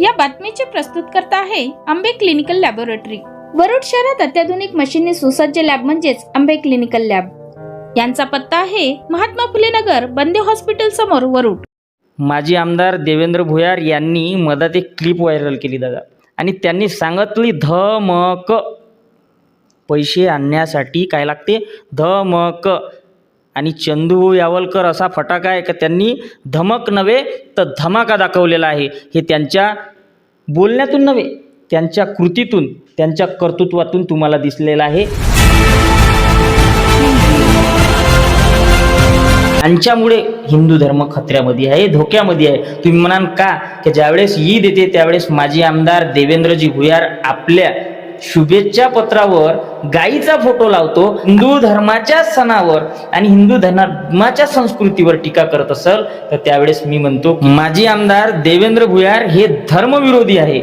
या बातमीचे प्रस्तुतकर्ता आहे आंबे क्लिनिकल लॅबोरेटरी. वरुड शहरात अत्याधुनिक मशीनने सुसज्ज लॅब म्हणजेच आंबे क्लिनिकल लॅब. यांचा पत्ता आहे महात्मा फुले नगर बंदे हॉस्पिटल समोर वरुड. माजी आमदार देवेंद्र भुयार यांनी मधात एक क्लिप व्हायरल केली दादा. आणि त्यांनी सांगितली धमक. पैसे आणण्यासाठी काय लागते? धमक. आणि चंदू यावलकर असा फटाका आहे का त्यांनी धमक नव्हे तर धमाका दाखवलेला आहे. हे त्यांच्या बोलण्यातून नव्हे त्यांच्या कृतीतून त्यांच्या कर्तृत्वातून तुम्हाला दिसलेलं आहे. यांच्यामुळे हिंदू धर्म खतऱ्यामध्ये आहे धोक्यामध्ये आहे. तुम्ही म्हणाल का की ज्यावेळेस ईद येते त्यावेळेस माजी आमदार देवेंद्रजी भुयार आपल्या शुभेच्छा पत्रावर गाईचा फोटो लावतो हिंदू धर्माच्या सणावर आणि हिंदू धर्माच्या संस्कृतीवर टीका करत असेल तर त्यावेळेस मी म्हणतो माजी आमदार देवेंद्र भुयार हे धर्मविरोधी आहे.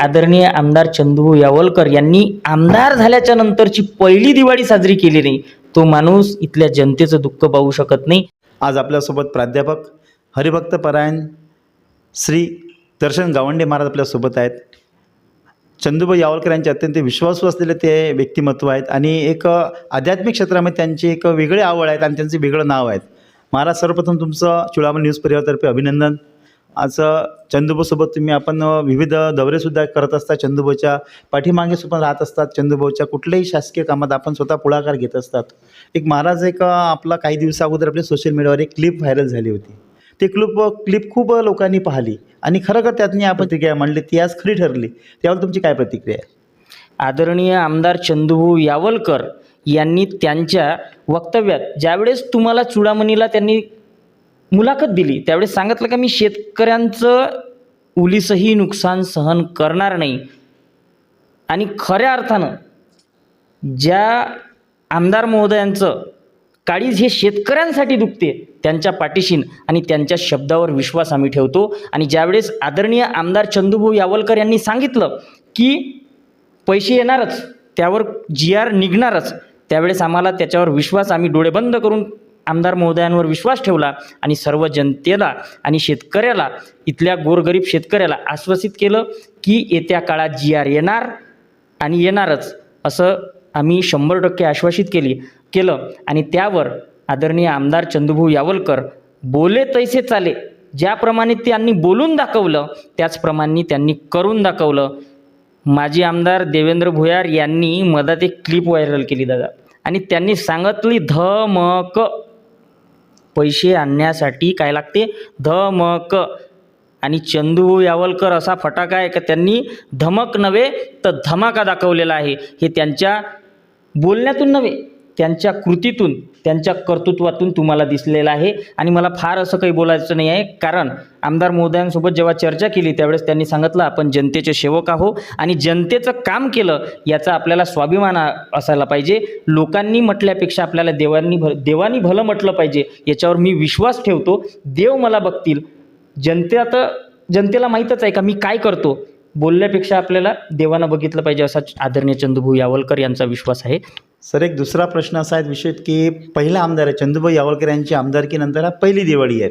आदरणीय आमदार चंदू यावलकर यांनी आमदार झाल्याच्या नंतरची पहिली दिवाळी साजरी केली नाही. तो माणूस इथल्या जनतेचं दुःख पाहू शकत नाही. आज आपल्यासोबत प्राध्यापक हरिभक्त परायण श्री दर्शन गावंडे महाराज आपल्यासोबत आहेत. चंदूबाई यावलकर यांचे अत्यंत विश्वासू असलेले ते व्यक्तिमत्व आहेत आणि एक आध्यात्मिक क्षेत्रामध्ये त्यांची एक वेगळी आवड आहेत आणि त्यांचे वेगळं नाव आहेत महाराज सर्वप्रथम तुमचं चुळामण न्यूज परिवारतर्फे अभिनंदन. आज चंदूभाऊसोबत तुम्ही आपण विविध दौरेसुद्धा करत असता चंदूभाऊच्या पाठीमागे सुद्धा राहत असतात चंदूभाऊच्या कुठल्याही शासकीय कामात आपण स्वतः पुढाकार घेत असतात. एक महाराज एक आपला काही दिवसा अगोदर आपल्या सोशल मीडियावर एक क्लिप व्हायरल झाली होती. ते क्लिप क्लिप खूप लोकांनी पाहिली. आणि खरं त्यातनी आपण प्रतिक्रिया मांडली ती आज खरी ठरली. त्यावर तुमची काय प्रतिक्रिया आहे? आदरणीय आमदार चंदू यावलकर यांनी त्यांच्या वक्तव्यात ज्यावेळेस तुम्हाला चुडामणीला त्यांनी मुलाखत दिली त्यावेळेस सांगितलं का मी शेतकऱ्यांचं उलीसही नुकसान सहन करणार नाही. आणि खऱ्या अर्थानं ज्या आमदार महोदयांचं काळीज हे शेतकऱ्यांसाठी दुखते. त्यांच्या पाठीशीन आणि त्यांच्या शब्दावर विश्वास आम्ही ठेवतो. आणि ज्यावेळेस आदरणीय आमदार चंदूभाऊ यावलकर यांनी सांगितलं की पैसे येणारच त्यावर जी आर निघणारच त्यावेळेस आम्हाला त्याच्यावर विश्वास आम्ही डोळे बंद करून आमदार महोदयांवर विश्वास ठेवला आणि सर्व जनतेला आणि शेतकऱ्याला इथल्या गोरगरीब शेतकऱ्याला आश्वासित केलं की येत्या काळात जी आर येणार आणि येणारच असं आम्ही शंभर टक्के आश्वासित केली. केलं. आणि त्यावर आदरणीय आमदार चंदूभाऊ यावलकर बोले तैसे चाले. ज्याप्रमाणे त्यांनी बोलून दाखवलं त्याचप्रमाणे त्यांनी करून दाखवलं. माजी आमदार देवेंद्र भुयार यांनी मधात एक क्लिप व्हायरल केली दादा. आणि त्यांनी सांगितली धमक. पैसे आणण्यासाठी काय लागते? धमक. आणि चंदू यावलकर असा फटाका आहे का त्यांनी? धमक नव्हे तर धमाका दाखवलेला आहे. हे त्यांच्या बोलण्यातून नव्हे. त्यांच्या कृतीतून त्यांच्या कर्तृत्वातून तुम्हाला दिसलेलं आहे. आणि मला फार असं काही बोलायचं नाही आहे. कारण आमदार महोदयांसोबत जेव्हा चर्चा केली त्यावेळेस त्यांनी सांगितलं आपण जनतेचे सेवक आहो आणि जनतेचं काम केलं याचा आपल्याला स्वाभिमान असायला पाहिजे. लोकांनी म्हटल्यापेक्षा आपल्याला देवांनी भ देवानी भलं म्हटलं पाहिजे. याच्यावर मी विश्वास ठेवतो. देव मला बघतील. जनतेत जनतेला माहीतच आहे का मी काय करतो? बोलण्यापेक्षा आपल्याला देवानं बघितलं पाहिजे असा आदरणीय चंदूभाऊ यावलकर यांचा विश्वास आहे. सर एक दुसरा प्रश्न असा आहे विषय की पहिला आमदार आहे चंदूबाई यावलकर यांची आमदारकीनंतर हा पहिली दिवाळी आहे.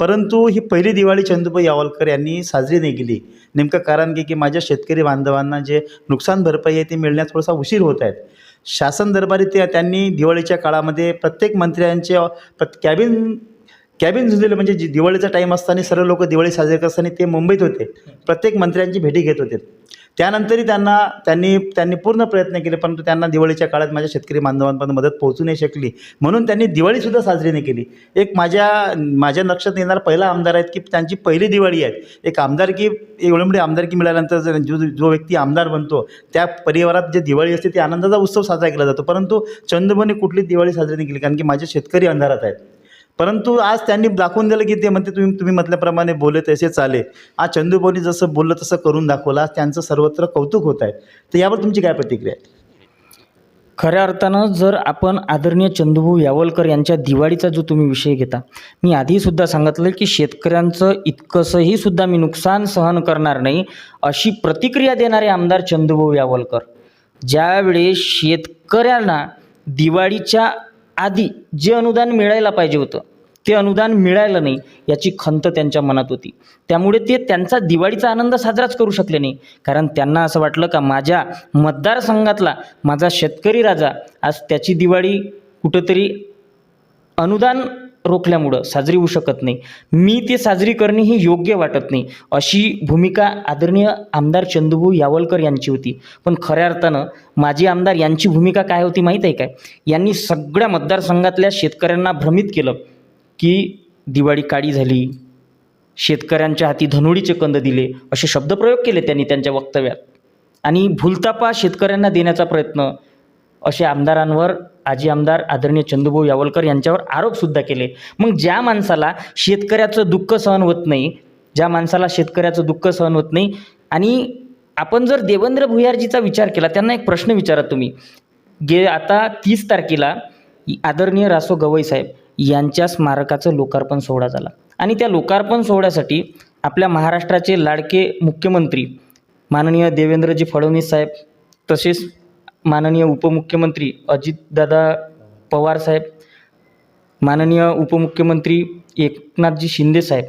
परंतु ही पहिली दिवाळी चंदूबाई यावलकर यांनी साजरी नाही केली. नेमकं कारण की की माझ्या शेतकरी बांधवांना जे नुकसान भरपाई आहे ती मिळण्यास थोडासा उशीर होत आहेत शासन दरबारी ते त्यांनी दिवाळीच्या काळामध्ये प्रत्येक मंत्र्यांचे प्रत कॅबिन कॅबिन झुजलेलं म्हणजे जी दिवाळीचा टाईम असताना सर्व लोक दिवाळी साजरी करत असताना ते मुंबईत होते. प्रत्येक मंत्र्यांची भेटी घेत होते. त्यानंतरही त्यांना त्यांनी त्यांनी पूर्ण प्रयत्न केले परंतु त्यांना दिवाळीच्या काळात माझ्या शेतकरी बांधवांपर्यंत मदत पोहोचू नाही शकली. म्हणून त्यांनी दिवाळीसुद्धा साजरी नाही केली. एक माझ्या माझ्या लक्षात येणारा पहिला आमदार आहेत की त्यांची पहिली दिवाळी आहे. एक आमदारकी एवढी मोठी आमदारकी मिळाल्यानंतर जो जो व्यक्ती आमदार बनतो त्या परिवारात जे दिवाळी असते ती आनंदाचा उत्सव साजरा केला जातो. परंतु चंदूभाऊने कुठली दिवाळी साजरी नाही केली कारण की माझे शेतकरी अंधारात आहेत. परंतु आज त्यांनी दाखवून दिलं की ते म्हणते तुम्ही तुम्ही म्हटल्याप्रमाणे बोले तसे चाले. आज चंदूभाऊनी जसं बोललं तसं करून दाखवलं. आज त्यांचं सर्वत्र कौतुक होत आहे. तर यावर तुमची काय प्रतिक्रिया आहे? खऱ्या अर्थानं जर आपण आदरणीय चंदूभाऊ यावलकर यांच्या दिवाळीचा जो तुम्ही विषय घेता मी आधीसुद्धा सांगितलं की शेतकऱ्यांचं इतकंसंही सुद्धा मी नुकसान सहन करणार नाही अशी प्रतिक्रिया देणारे आमदार चंदूभाऊ यावलकर. ज्यावेळेस शेतकऱ्यांना दिवाळीच्या आधी जे अनुदान मिळायला पाहिजे होतं ते अनुदान मिळालं नाही याची खंत त्यांच्या मनात होती. त्यामुळे ते त्यांचा दिवाळीचा आनंद साजराच करू शकले नाही. कारण त्यांना असं वाटलं का माझ्या मतदारसंघातला माझा शेतकरी राजा आज त्याची दिवाळी कुठंतरी अनुदान रोखल्यामुळं साजरी होऊ शकत नाही. मी ते साजरी करणे ही योग्य वाटत नाही अशी भूमिका आदरणीय आमदार चंदूभाऊ यावलकर यांची होती. पण खऱ्या अर्थानं माजी आमदार यांची भूमिका काय होती माहीत आहे काय? यांनी सगळ्या मतदारसंघातल्या शेतकऱ्यांना भ्रमित केलं की दिवाळी काळी झाली शेतकऱ्यांच्या हाती धनुडीचे कंद दिले असे शब्दप्रयोग केले त्यांनी त्यांच्या वक्तव्यात. आणि भूलतापा शेतकऱ्यांना देण्याचा प्रयत्न असे आमदारांवर आजी आमदार आदरणीय चंदूभाऊ यावलकर यांच्यावर आरोपसुद्धा केले. मग ज्या माणसाला शेतकऱ्याचं दुःख सहन होत नाही ज्या माणसाला शेतकऱ्याचं दुःख सहन होत नाही आणि आपण जर देवेंद्र भुयारजीचा विचार केला त्यांना एक प्रश्न विचारा तुम्ही. गे आता तीस तारखेला आदरणीय रासो गवई साहेब यांच्या स्मारकाचं लोकार्पण सोहळा झाला. आणि त्या लोकार्पण सोहळ्यासाठी आपल्या महाराष्ट्राचे लाडके मुख्यमंत्री माननीय देवेंद्रजी फडणवीस साहेब तसेच माननीय उपमुख्यमंत्री अजितदादा पवार साहेब माननीय उपमुख्यमंत्री एकनाथजी शिंदे साहेब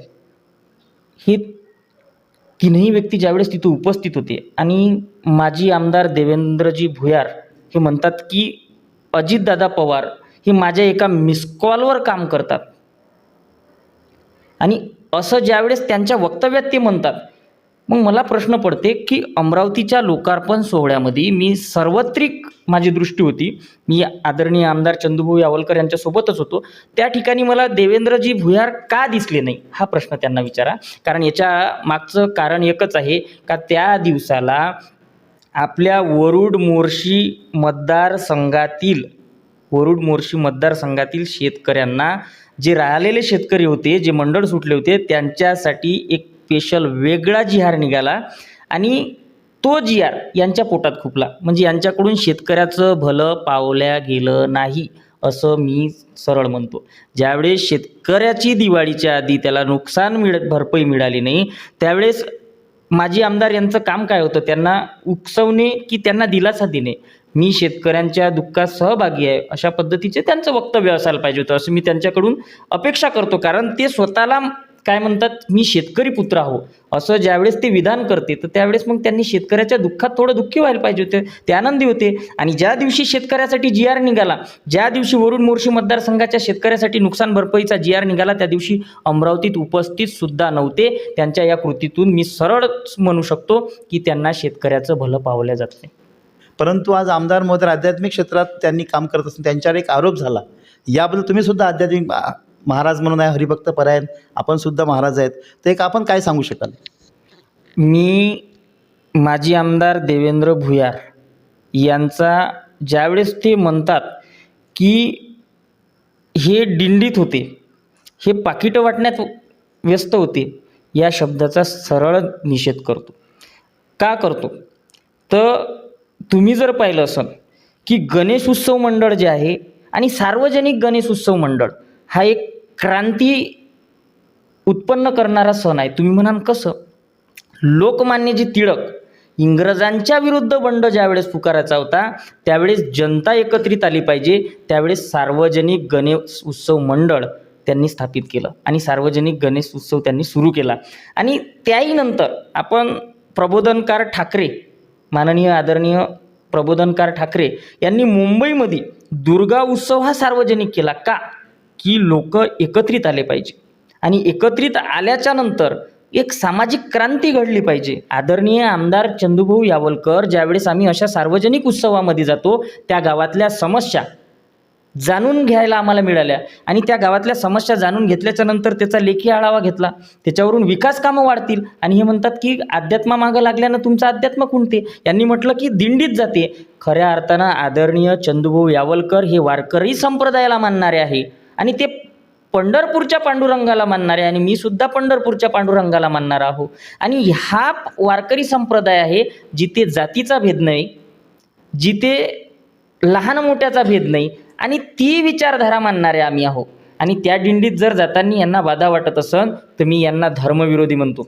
हे तीनही व्यक्ती ज्यावेळेस तिथे उपस्थित होते आणि माजी आमदार देवेंद्रजी भुयार हे म्हणतात की अजितदादा पवार हे माझ्या एका मिसकॉलवर काम करतात. आणि असं ज्यावेळेस त्यांच्या वक्तव्यात ते म्हणतात मग मला प्रश्न पडते की अमरावतीच्या लोकार्पण सोहळ्यामध्ये मी सार्वत्रिक माझी दृष्टी होती. मी आदरणीय आमदार चंदूभाऊ यावलकर यांच्यासोबतच होतो. त्या ठिकाणी मला देवेंद्रजी भुयार का दिसले नाही? हा प्रश्न त्यांना विचारा. कारण याच्या मागचं कारण एकच आहे का त्या दिवसाला आपल्या वरुड मोर्शी मतदारसंघातील वरुड मोर्शी मतदारसंघातील शेतकऱ्यांना जे राहिलेले शेतकरी होते जे मंडळ सुटले होते त्यांच्यासाठी एक स्पेशल वेगळा जी निघाला. आणि तो जी आर यांच्या पोटात खुपला. म्हणजे यांच्याकडून शेतकऱ्याचं भलं पावल्या गेलं नाही असं मी सरळ म्हणतो. ज्यावेळेस शेतकऱ्याची दिवाळीच्या आधी त्याला नुकसान मिळत भरपाई मिळाली नाही त्यावेळेस माजी आमदार यांचं काम काय होतं? त्यांना उकसवणे की त्यांना दिलासा देणे? मी शेतकऱ्यांच्या दुःखात सहभागी आहे अशा पद्धतीचे त्यांचं वक्तव्य असायला पाहिजे होतं असं मी त्यांच्याकडून अपेक्षा करतो. कारण ते स्वतःला काय म्हणतात मी शेतकरी पुत्र आहो. असं ज्यावेळेस ते विधान करते तर त्यावेळेस मग त्यांनी शेतकऱ्याच्या दुःखात थोडं दुःखी व्हायला पाहिजे होते ते आनंदी होते. आणि ज्या दिवशी शेतकऱ्यासाठी जी आर निघाला ज्या दिवशी वरुण मोर्शी मतदारसंघाच्या शेतकऱ्यासाठी नुकसान भरपाईचा जी आर निघाला त्या दिवशी अमरावतीत उपस्थित सुद्धा नव्हते. त्यांच्या या कृतीतून मी सरळ म्हणू शकतो की त्यांना शेतकऱ्याचं भलं पावलं जात नाही. परंतु आज आमदार महोदय आध्यात्मिक क्षेत्रात त्यांनी काम करत असून त्यांच्यावर एक आरोप झाला. याबद्दल तुम्ही सुद्धा आध्यात्मिक महाराज म्हणून आहे हरिभक्त परायण आपण सुद्धा महाराज आहेत. तर एक आपण काय सांगू शकाल? मी माजी आमदार देवेंद्र भुयार यांचा ज्यावेळेस ते म्हणतात की हे दिंडीत होते हे पाकिटं वाटण्यात व्यस्त होते या शब्दाचा सरळ निषेध करतो. का करतो? तर तुम्ही जर पाहिलं असाल की गणेश उत्सव मंडळ जे आहे आणि सार्वजनिक गणेश उत्सव मंडळ हा एक क्रांती उत्पन्न करणारा सण आहे. तुम्ही म्हणाल कसं? लोकमान्यजी टिळक इंग्रजांच्या विरुद्ध बंड ज्यावेळेस पुकारायचा होता त्यावेळेस जनता एकत्रित आली पाहिजे. त्यावेळेस सार्वजनिक गणेश उत्सव मंडळ त्यांनी स्थापित केलं आणि सार्वजनिक गणेश उत्सव त्यांनी सुरू केला. आणि त्याही नंतर आपण प्रबोधनकार ठाकरे माननीय आदरणीय प्रबोधनकार ठाकरे यांनी मुंबईमध्ये दुर्गा उत्सव हा सार्वजनिक केला का? की लोक एकत्रित आले पाहिजे. आणि एकत्रित आल्याच्यानंतर एक सामाजिक क्रांती घडली पाहिजे. आदरणीय आमदार चंदूभाऊ यावलकर ज्यावेळेस आम्ही अशा सार्वजनिक उत्सवामध्ये जातो त्या गावातल्या समस्या जाणून घ्यायला आम्हाला मिळाल्या. आणि त्या गावातल्या समस्या जाणून घेतल्याच्या नंतर त्याचा लेखी आढावा घेतला. त्याच्यावरून विकास कामं वाढतील. आणि हे म्हणतात की अध्यात्मामागं लागल्यानं तुमचं अध्यात्म कोणते यांनी म्हटलं की दिंडीत जाते. खऱ्या अर्थानं आदरणीय चंदूभाऊ यावलकर हे वारकरी संप्रदायाला मानणारे आहे. आणि ते पंढरपूरच्या पांडुरंगाला मानणारे आणि मी सुद्धा पंढरपूरच्या पांडुरंगाला मानणार आहो. आणि हा वारकरी संप्रदाय आहे जिथे जातीचा भेद नाही जिथे लहान मोठ्याचा भेद नाही आणि ती विचारधारा मानणारे आम्ही आहो. आणि त्या दिंडीत जर जाताना यांना बाधा वाटत असन तर मी यांना धर्मविरोधी म्हणतो.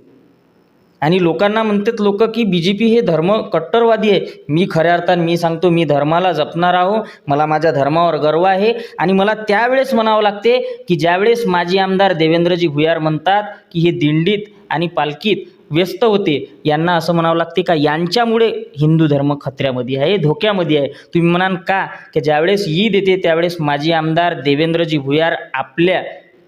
आणि लोकांना म्हणतात लोक की बी जे पी हे धर्म कट्टरवादी आहे. मी खऱ्या अर्थानं मी सांगतो मी धर्माला जपणार आहो. मला माझ्या धर्मावर गर्व आहे. आणि मला त्यावेळेस म्हणावं लागते की ज्यावेळेस माजी आमदार देवेंद्रजी भुयार म्हणतात की हे दिंडीत आणि पालखीत व्यस्त होते यांना असं म्हणावं लागते का यांच्यामुळे हिंदू धर्म खतऱ्यामध्ये आहे धोक्यामध्ये आहे. तुम्ही म्हणाल का की ज्यावेळेस ईद येते त्यावेळेस माजी आमदार देवेंद्रजी भुयार आपल्या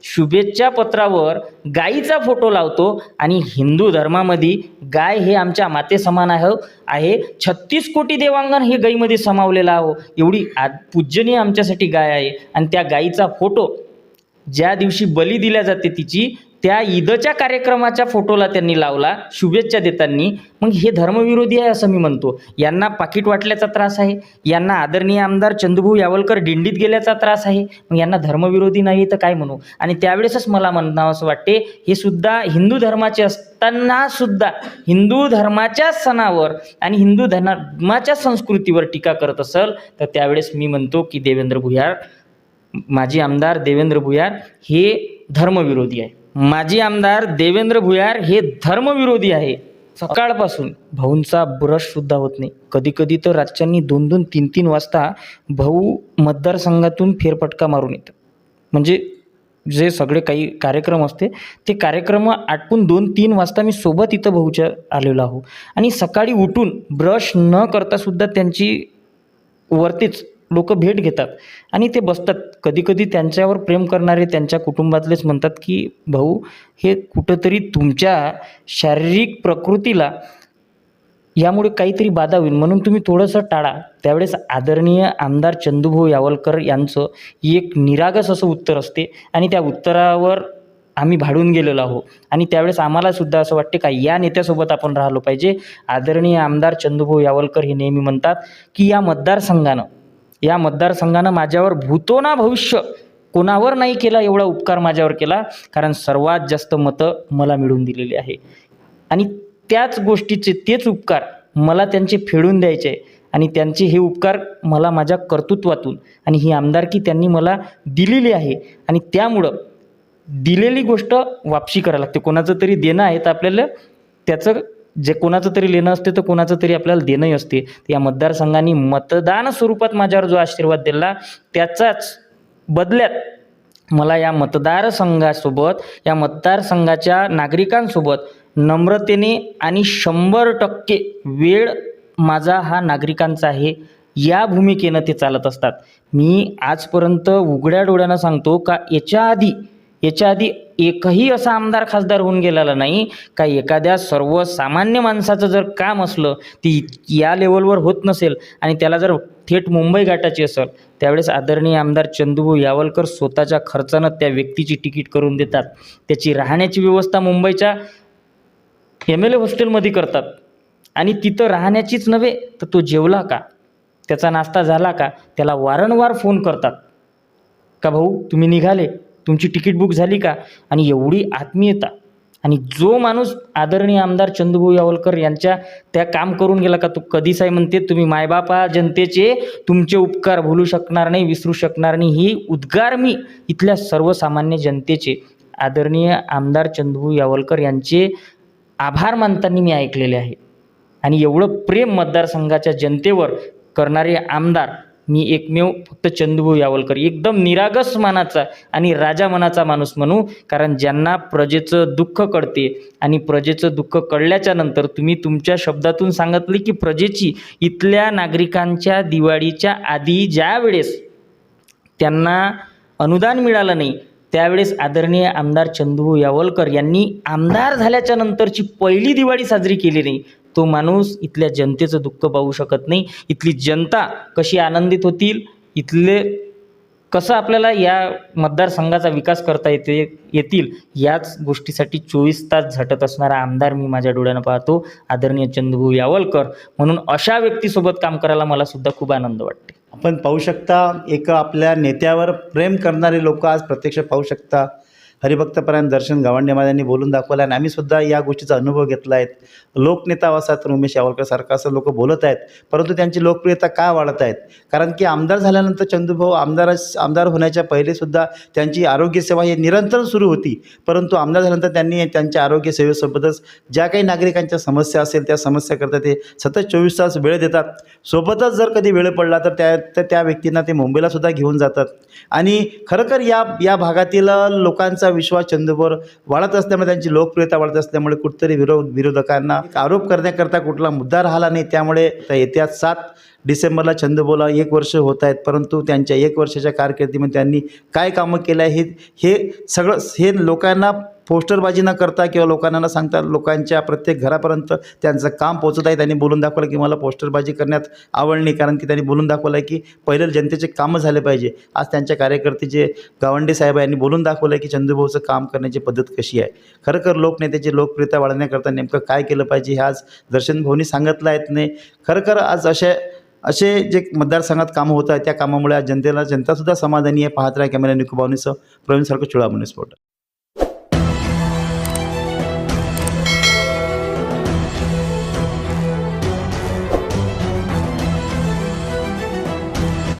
शुभेच्छा पत्रावर गायीचा फोटो लावतो आणि हिंदू धर्मामध्ये गाय हे आमच्या माते समान आहे आहे. छत्तीस कोटी देवांगण हे गायीमध्ये समावलेलं आहे. एवढी आ पूजनीय आमच्यासाठी गाय आहे. आणि त्या गायीचा फोटो ज्या दिवशी बली दिल्या जाते तिची त्या ईदच्या कार्यक्रमाच्या फोटोला त्यांनी लावला शुभेच्छा देताना. मग हे धर्मविरोधी आहे असं मी म्हणतो. यांना पाकिट वाटल्याचा त्रास आहे. यांना आदरणीय आमदार चंद्रभाऊ यावलकर दिंडीत गेल्याचा त्रास आहे. मग यांना धर्मविरोधी नाही तर काय म्हणू? आणि त्यावेळेसच मला म्हणावं असं वाटते हे सुद्धा हिंदू धर्माचे असताना सुद्धा हिंदू धर्माच्या सणावर आणि हिंदू धर्माच्या संस्कृतीवर टीका करत असेल तर त्यावेळेस मी म्हणतो की देवेंद्र भुयार माजी आमदार देवेंद्र भुयार हे धर्मविरोधी आहे. माजी आमदार देवेंद्र भुयार हे धर्मविरोधी आहे. सकाळपासून भाऊंचा ब्रश सुद्धा होत नाही. कधी कधी तर रातच्यांनी दोन दोन तीन तीन वाजता भाऊ मतदारसंघातून फेरफटका मारून येतात म्हणजे जे सगळे काही कार्यक्रम असते ते कार्यक्रम आटपून दोन तीन वाजता मी सोबत इथं भाऊच्या आलेलो आहो. आणि सकाळी उठून ब्रश न करता सुद्धा त्यांची वरतीच लोक भेट घेतात. आणि ते बसतात. कधीकधी त्यांच्यावर प्रेम करणारे त्यांच्या कुटुंबातलेच म्हणतात की भाऊ हे कुठंतरी तुमच्या शारीरिक प्रकृतीला यामुळे काहीतरी बाधा होईल. म्हणून तुम्ही थोडंसं टाळा. त्यावेळेस आदरणीय आमदार चंदूभाऊ यावलकर यांचं एक निरागस असं उत्तर असते. आणि त्या उत्तरावर आम्ही भाडून गेलेलो आहो आणि त्यावेळेस आम्हालासुद्धा असं वाटते का या नेत्यासोबत आपण राहिलो पाहिजे. आदरणीय आमदार चंदूभाऊ यावलकर हे नेहमी म्हणतात की या मतदारसंघानं या मतदारसंघानं माझ्यावर भूतो ना भविष्य. कोणावर नाही केला एवढा उपकार माझ्यावर केला कारण सर्वात जास्त मतं मला मिळवून दिलेली आहे. आणि त्याच गोष्टीचे तेच उपकार मला त्यांचे फेडून द्यायचे आहे. आणि त्यांचे हे उपकार मला माझ्या कर्तृत्वातून आणि ही आमदारकी त्यांनी मला दिलेली आहे. आणि त्यामुळं दिलेली गोष्ट वापशी करायला लागते. कोणाचं तरी देणं आहे तर आपल्याला त्याचं जे कोणाचं तरी लेणं असते तर कोणाचं तरी आपल्याला देणंही असते. या मतदारसंघाने मतदान स्वरूपात माझ्यावर जो आशीर्वाद दिला त्याचाच बदल्यात मला या मतदारसंघासोबत या मतदारसंघाच्या नागरिकांसोबत नम्रतेने आणि शंभर टक्के वेळ माझा हा नागरिकांचा आहे या भूमिकेनं ते चालत असतात. मी आजपर्यंत उघड्या डोळ्यानं सांगतो का याच्या आधी याच्या आधी एकही असा आमदार खासदार होऊन गेलेला नाही. का एखाद्या सर्वसामान्य माणसाचं जर काम असलं ती या लेवलवर होत नसेल आणि त्याला जर थेट मुंबई गाठायची असेल त्यावेळेस आदरणीय आमदार चंदूभाऊ यावलकर स्वतःच्या खर्चानं त्या व्यक्तीची तिकीट करून देतात. त्याची राहण्याची व्यवस्था मुंबईच्या एम एल ए हॉस्टेलमध्ये करतात. आणि तिथं राहण्याचीच नव्हे तर तो जेवला का? त्याचा नाश्ता झाला का? त्याला वारंवार फोन करतात. का भाऊ तुम्ही निघाले? तुमची तिकीट बुक झाली का? आणि एवढी आत्मीयता. आणि जो माणूस आदरणीय आमदार चंदूभाऊ यावलकर यांच्या त्या काम करून गेला का तो कधीच आहे म्हणते तुम्ही मायबापा जनतेचे तुमचे उपकार भुलू शकणार नाही विसरू शकणार नाही ही उद्गार मी इथल्या सर्वसामान्य जनतेचे. आदरणीय आमदार चंदूभाऊ यावलकर यांचे आभार मानताना मी ऐकलेले आहे. आणि एवढं प्रेम मतदारसंघाच्या जनतेवर करणारे आमदार मी एकमेव फक्त चंदूभाऊ यावलकर. एकदम निरागस मानाचा आणि राजा मनाचा माणूस म्हणू कारण ज्यांना प्रजेचं दुःख कळते आणि प्रजेचं दुःख कळल्याच्या नंतर तुम्ही तुमच्या शब्दातून सांगितले की प्रजेची इथल्या नागरिकांच्या दिवाळीच्या आधी ज्या वेळेस त्यांना अनुदान मिळालं नाही त्यावेळेस आदरणीय आमदार चंदूभाऊ यावलकर यांनी आमदार झाल्याच्या नंतरची पहिली दिवाळी साजरी केली नाही. तो माणूस इथल्या जनतेचं दुःख पाहू शकत नाही. इथली जनता कशी आनंदित होतील? इथले कसं आपल्याला या मतदारसंघाचा विकास करता येते येतील? याच गोष्टीसाठी चोवीस तास झटत असणारा आमदार मी माझ्या डोळ्यानं पाहतो आदरणीय चंद्रभू यावलकर. म्हणून अशा व्यक्तीसोबत काम करायला मला सुद्धा खूप आनंद वाटते. आपण पाहू शकता एक आपल्या नेत्यावर प्रेम करणारे लोक आज प्रत्यक्ष पाहू शकता. हरिभक्तपरायण दर्शन गावंडे महाराजांनी बोलून दाखवलं आणि आम्ही सुद्धा या गोष्टीचा अनुभव घेतला आहे लोकनेता असा तर उमेश यावलकरसारखं असं लोक बोलत आहेत परंतु त्यांची लोकप्रियता का वाढत आहेत? कारण की आमदार झाल्यानंतर चंदूभाऊ आमदार आमदार होण्याच्या पहिलेसुद्धा त्यांची आरोग्यसेवा ही निरंतर सुरू होती. परंतु आमदार झाल्यानंतर त्यांनी त्यांच्या आरोग्यसेवेसोबतच ज्या काही नागरिकांच्या समस्या असेल त्या समस्याकरता ते सतत चोवीस तास वेळ देतात. सोबतच जर कधी वेळ पडला तर त्या तर त्या व्यक्तींना ते मुंबईलासुद्धा घेऊन जातात. आणि खरोखर या या भागातील लोकांचा विश्वास चंदूवर वाढत असल्यामुळे त्यांची लोकप्रियता वाढत असल्यामुळे कुठतरी विरोध विरोधकांना आरोप करण्याकरता कुठला मुद्दा राहिला नाही. त्यामुळे येत्या सात डिसेंबरला चंदूबोला एक वर्ष होत आहेत परंतु त्यांच्या एक वर्षाच्या कारकिर्दीमध्ये त्यांनी काय कामं केलं आहे हे हे सगळं हे लोकांना पोस्टरबाजी न करता किंवा लोकांना न सांगता लोकांच्या प्रत्येक घरापर्यंत त्यांचं काम पोचत आहे. त्यांनी बोलून दाखवलं की मला पोस्टरबाजी करण्यात आवड नाही. कारण की त्यांनी बोलून दाखवलं आहे की पहिले जनतेचे कामं झाले पाहिजे. आज त्यांच्या कार्यकर्ते जे गावंडे साहेब यांनी बोलून दाखवलं आहे की चंदूभाऊचं काम करण्याची पद्धत कशी आहे. खरोखर लोकनेत्याची लोकप्रियता वाढवण्याकरता नेमकं काय केलं पाहिजे हे आज दर्शन भाऊनी सांगितलं आहेत नाही. खरोखर आज अशा असे जे मतदारसंघात कामं होत आहेत त्या कामामुळे आज जनतेला जनतासुद्धा समाधानी आहे. पाहत राहा कॅमेरा निकोबावनीसह प्रवीण सारखं चुळामणी स्फोट.